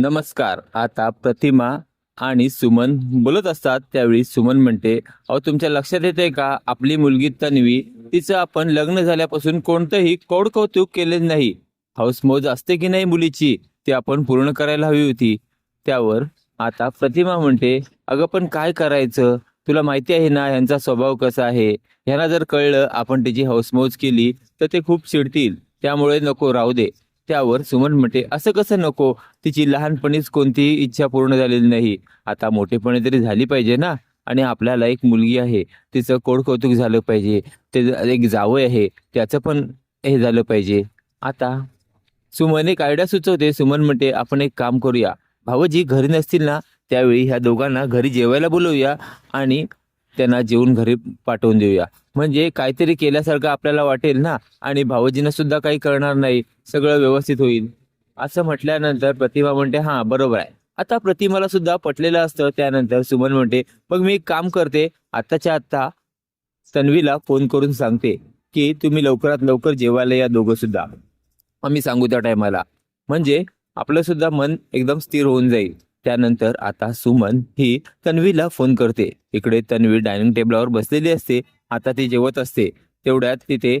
नमस्कार. आता प्रतिमा आणि सुमन बोलत असतात. त्यावेळी सुमन म्हणते अहो तुमच्या लक्षात येते का? आपली मुलगी तन्वी तिचं आपण लग्न झाल्यापासून कोणतंही कौड कौतुक केले नाही हाऊसमौज असते की नाही मुलीची ती आपण पूर्ण करायला हवी होती. त्यावर आता प्रतिमा म्हणते अगं पण काय करायचं? तुला माहिती आहे ना ह्यांचा स्वभाव कसा आहे? ह्यांना जर कळलं आपण त्याची हाऊसमौज केली तर ते खूप चिडतील. त्यामुळे नको राहू दे. त्यावर सुमन म्हणते असं कसं नको? तिची लहानपणीच कोणतीही इच्छा पूर्ण झालेली नाही. आता मोठेपणी तरी झाली पाहिजे ना? आणि आपल्याला एक मुलगी आहे. तिचं कोड कौतुक झालं पाहिजे. ते एक जावं आहे. त्याचं पण हे झालं पाहिजे. आता सुमन एक आयडिया सुचवते. सुमन म्हणते आपण एक काम करूया. भावजी घरी नसतील ना त्यावेळी ह्या दोघांना घरी जेवायला बोलवूया आणि त्यांना जेवून घरी पाठवून देऊया. म्हणजे काहीतरी केल्यासारखं आपल्याला वाटेल ना? आणि भाऊजींना सुद्धा काही करणार नाही. सगळं व्यवस्थित होईल. असं म्हटल्यानंतर प्रतिमा म्हणते हां बरोबर आहे. आता प्रतिमाला सुद्धा पटलेलं असतं. त्यानंतर सुमन म्हणते मग मी एक काम करते. आत्ताच्या आत्ता तन्वीला फोन करून सांगते की तुम्ही लवकरात लवकर जेवायला या दोघं सुद्धा. आम्ही सांगू त्या टायमाला. म्हणजे आपलं सुद्धा मन एकदम स्थिर होऊन जाईल. त्यानंतर आता सुमन ही तन्वीला फोन करते. इकडे तन्वी डायनिंग टेबलावर बसलेली असते. आता ती जेवत असते. तेवढ्यात तिथे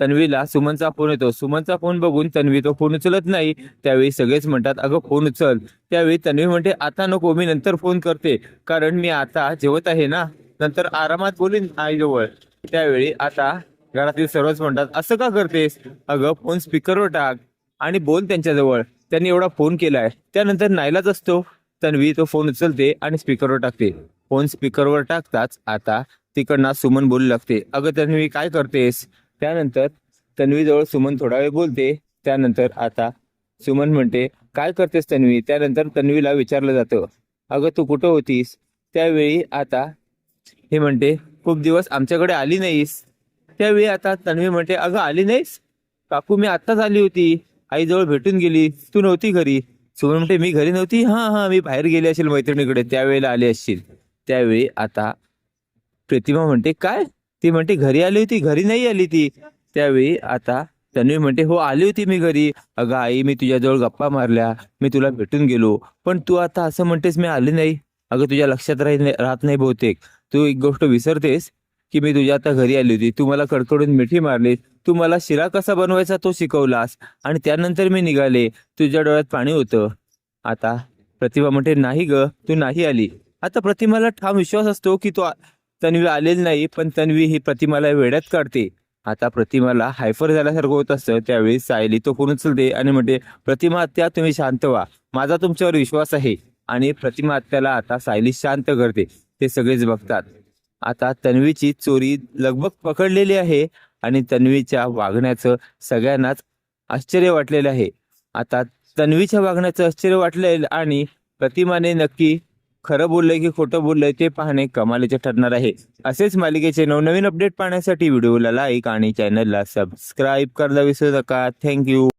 तन्वीला सुमनचा फोन येतो. सुमनचा फोन बघून तन्वी तो फोन उचलत नाही. त्यावेळी सगळेच म्हणतात अगं फोन उचल. त्यावेळी तन्वी म्हणते आता नको मी नंतर फोन करते. कारण मी आता जेवत आहे ना नंतर आरामात बोलीन आईजवळ. त्यावेळी आता घरातील सर्वच म्हणतात असं का करतेस? अगं फोन स्पीकरवर टाक आणि बोल त्यांच्याजवळ. त्यांनी एवढा फोन केलाय. त्यानंतर नाईलाच असतो. तन्वी तो फोन उचलते आणि स्पीकरवर टाकते. फोन स्पीकरवर टाकताच आता तिकडनं सुमन बोलू लागते. अगं तन्वी काय करतेस? त्यानंतर तन्वीजवळ सुमन थोडा वेळ बोलते. त्यानंतर आता सुमन म्हणते काय करतेस तन्वी? त्यानंतर तन्वीला विचारलं जातं. अगं तू कुठं होतीस? त्यावेळी आता हे म्हणते खूप दिवस आमच्याकडे आली नाहीस. त्यावेळी आता तन्वी म्हणते अगं आली नाहीस? काकू मी आत्ताच आली होती. आईजवळ भेटून गेली. तू नव्हती घरी. सुमन म्हणते मी घरी नव्हती? हां हां मी बाहेर गेली असेल मैत्रिणीकडे. त्यावेळेला आली असशील. त्यावेळी आता प्रतिमा म्हणते काय? ती म्हणते घरी आली होती घरी नाही आली ती. त्यावेळी आता तन्वी म्हणते हो आली होती मी घरी. अगं आई मी तुझ्याजवळ गप्पा मारल्या. मी तुला भेटून गेलो. पण तू आता असं म्हणतेस मी आली नाही. अगं तुझ्या लक्षात राही राहत नाही बहुतेक. तू एक गोष्ट विसरतेस. की मी तुझ्या आता घरी आली होती. तू मला कडकडून मिठी मारली तू मला शिरा कसा बनवायचा तो शिकवलास. आणि त्यानंतर मी निघाले. तुझ्या डोळ्यात पाणी होतं. आता प्रतिभा म्हणते नाही ग तू नाही आली. आता प्रतिमाला ठाम विश्वास असतो की तो तन्वी आलेली नाही पण तन्वी ही प्रतिमाला वेड्यात काढते. आता प्रतिमाला हायफर झाल्यासारखं होत असतं. त्यावेळी सायली तो फोन उचलते आणि म्हणते प्रतिमा आत्या तुम्ही शांत व्हा. माझा तुमच्यावर विश्वास आहे. आणि प्रतिमा आत्याला आता सायली शांत करते. ते सगळेच बघतात. आता तन्वीची चोरी लगबग पकडलेली आहे आणि तन्वीच्या वागण्याचं सगळ्यांनाच आश्चर्य वाटलेलं आहे. आता तन्वीच्या वागण्याचं आश्चर्य वाटलेलं आणि प्रतिमाने नक्की खरं बोललंय की खोटं बोललंय ते पाहणे कमालीचे ठरणार आहे. असेच मालिकेचे नवनवीन अपडेट पाहण्यासाठी व्हिडिओला लाईक आणि चॅनलला सबस्क्राईब करायला विसरू नका. थँक्यू